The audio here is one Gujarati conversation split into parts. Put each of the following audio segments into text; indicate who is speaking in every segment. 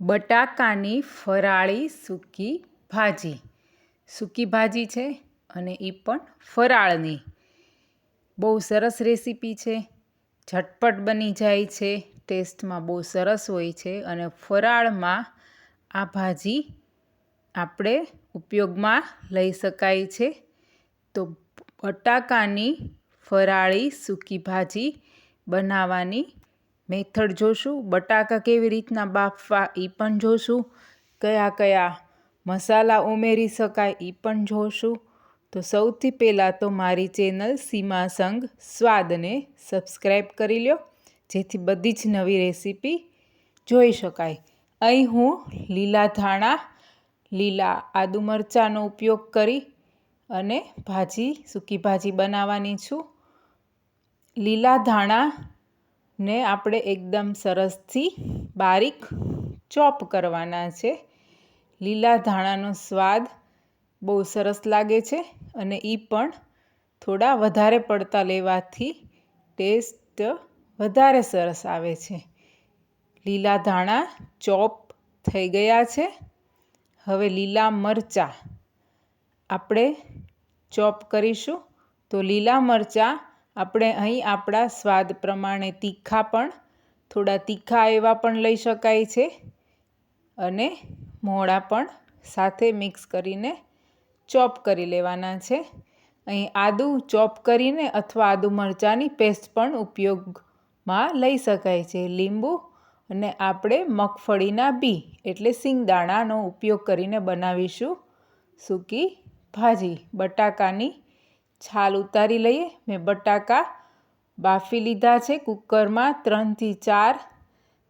Speaker 1: બટાકાની ફરાળી સૂકી ભાજી. સૂકી ભાજી છે અને એ પણ ફરાળની. બહુ સરસ રેસીપી છે. ઝટપટ બની જાય છે, ટેસ્ટમાં બહુ સરસ હોય છે અને ફરાળમાં આ ભાજી આપણે ઉપયોગમાં લઈ શકાય છે. તો બટાકાની ફરાળી સૂકી ભાજી બનાવવાની મેથડ જોશું, બટાકા કેવી રીતના બાફવા એ પણ જોશું, કયા કયા મસાલા ઉમેરી શકાય એ પણ જોશું. તો સૌથી પહેલાં તો મારી ચેનલ સીમા સંઘ સ્વાદને સબસ્ક્રાઈબ કરી લ્યો, જેથી બધી જ નવી રેસીપી જોઈ શકાય. અહીં હું લીલા ધાણા, લીલા આદુ મરચાંનો ઉપયોગ કરી અને ભાજી, સૂકી ભાજી બનાવવાની છું. લીલા ધાણા ને આપણે એકદમ સરસથી બારીક ચોપ કરવાના છે. લીલા ધાણાનો સ્વાદ બહુ સરસ લાગે છે અને એ પણ થોડા વધારે પડતા લેવાથી ટેસ્ટ વધારે સરસ આવે છે. લીલા ધાણા ચોપ થઈ ગયા છે. હવે લીલા મરચાં આપણે ચોપ કરીશું તો લીલા મરચાં આપણે અહીં આપણા સ્વાદ પ્રમાણે તીખા પણ, થોડા તીખા એવા પણ લઈ શકાય છે અને મોળા પણ સાથે મિક્સ કરીને ચોપ કરી લેવાના છે. અહીં આદું ચોપ કરીને અથવા આદુ મરચાંની પેસ્ટ પણ ઉપયોગમાં લઈ શકાય છે. લીંબુ અને આપણે મગફળીના બી, એટલે સિંગદાણાનો ઉપયોગ કરીને બનાવીશું. સૂકી ભાજી, બટાકાની છાલ ઉતારી લઈએ. મેં બટાકા બાફી લીધા છે કુકરમાં. ત્રણથી ચાર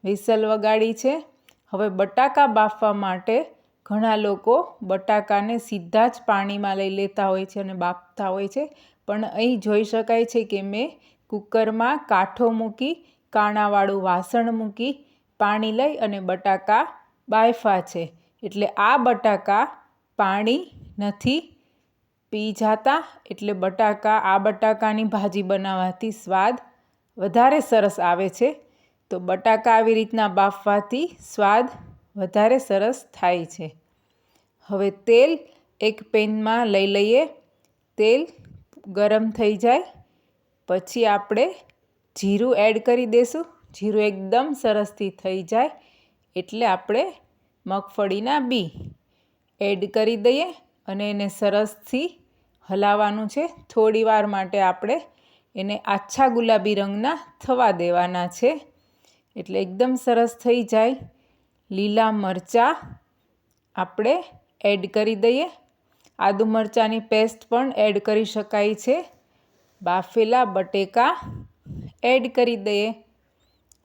Speaker 1: વિસલ વગાડી છે. હવે બટાકા બાફવા માટે ઘણા લોકો બટાકાને સીધા જ પાણીમાં લઈ લેતા હોય છે અને બાફતા હોય છે. પણ અહીં જોઈ શકાય છે કે મેં કુકરમાં કાંઠો મૂકી, કાણાવાળું વાસણ મૂકી, પાણી લઈ અને બટાકા બાફા છે. એટલે આ બટાકા પાણી નથી પી જાતા એટલે બટાકા, આ બટાકાની ભાજી બનાવવાથી સ્વાદ વધારે સરસ આવે છે. તો બટાકા આવી રીતના બાફવાથી સ્વાદ વધારે સરસ થાય છે. હવે તેલ એક પેનમાં લઈ લઈએ. તેલ ગરમ થઈ જાય. પછી આપણે જીરું એડ કરી દઈશું જીરું એકદમ સરસથી થઈ જાય. એટલે આપણે મગફળીના બી એડ કરી દઈએ. અને એને સરસથી હલાવવાનું છે. થોડી વાર માટે આપણે એને આછા ગુલાબી રંગના થવા દેવાના છે. એટલે એકદમ સરસ થઈ જાય. લીલા મરચાં આપણે એડ કરી દઈએ. આદુ મરચાંની પેસ્ટ પણ એડ કરી શકાય છે. બાફેલા બટેકા એડ કરી દઈએ.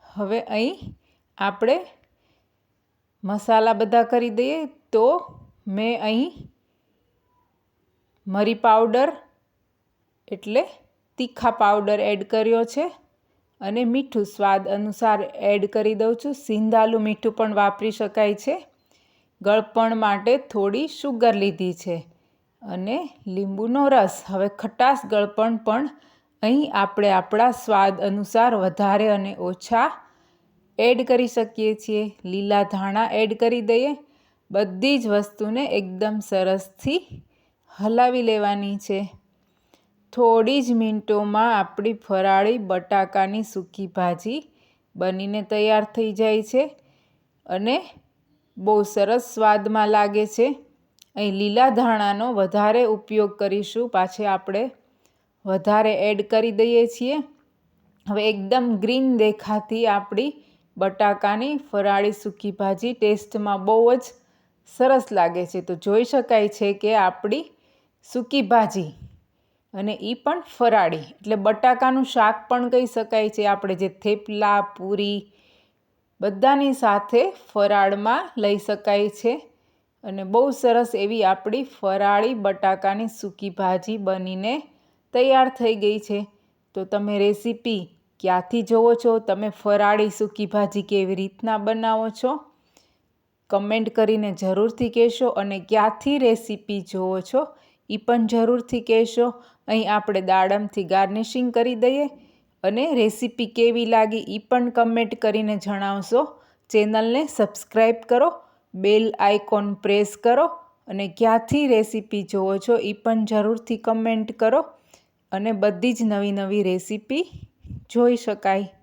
Speaker 1: હવે અહીં આપણે મસાલા બધા કરી દઈએ. તો મેં અહીં મરી પાવડર એટલે તીખા પાવડર એડ કર્યો છે અને મીઠું સ્વાદ અનુસાર એડ કરી દઉં છું. સિંધાલું મીઠું પણ વાપરી શકાય છે. ગળપણ માટે થોડી શુગર લીધી છે અને લીંબુનો રસ. હવે ખટાશ ગળપણ પણ અહીં આપણે આપણા સ્વાદ અનુસાર વધારે અને ઓછા એડ કરી શકીએ છીએ. લીલા ધાણા એડ કરી દઈએ. બધી જ વસ્તુને એકદમ સરસથી હલાવી લેવાની છે. થોડી જ મિનિટોમાં આપણી ફરાળી બટાકાની સૂકી ભાજી બનીને તૈયાર થઈ જાય છે અને બહુ સરસ સ્વાદમાં લાગે છે. અહીં લીલા ધાણાનો વધારે ઉપયોગ કરીશું. પાછે આપણે વધારે એડ કરી દઈએ છીએ. હવે એકદમ ગ્રીન દેખાતી આપણી બટાકાની ફરાળી સૂકી ભાજી ટેસ્ટમાં બહુ જ સરસ લાગે છે. તો જોઈ શકાય છે કે આપણી સૂકી ભાજી અને એ પણ ફરાળી. એટલે બટાકાનું શાક પણ કહી શકાય છે. આપણે જે થેપલા, પૂરી બધાની સાથે ફરાળમાં લઈ શકાય છે. અને બહુ સરસ એવી આપણી ફરાળી બટાકાની સૂકી ભાજી બનીને તૈયાર થઈ ગઈ છે. તો તમે રેસીપી ક્યાંથી જોવો છો? તમે ફરાળી સૂકી ભાજી કેવી રીતના બનાવો છો? કમેન્ટ કરીને જરૂરથી કહેશો અને ક્યાંથી રેસીપી જોવો છો? એ પણ જરૂરથી કહેશો. અહીં આપણે દાડમથી ગાર્નિશિંગ કરી દઈએ અને રેસીપી કેવી લાગી એ પણ કમેન્ટ કરીને જણાવશો. ચેનલને સબસ્ક્રાઈબ કરો, બેલ આઇકોન પ્રેસ કરો અને ક્યાંથી રેસીપી જુઓ છો એ પણ જરૂરથી કમેન્ટ કરો અને બધી જ નવી નવી રેસીપી જોઈ શકાય.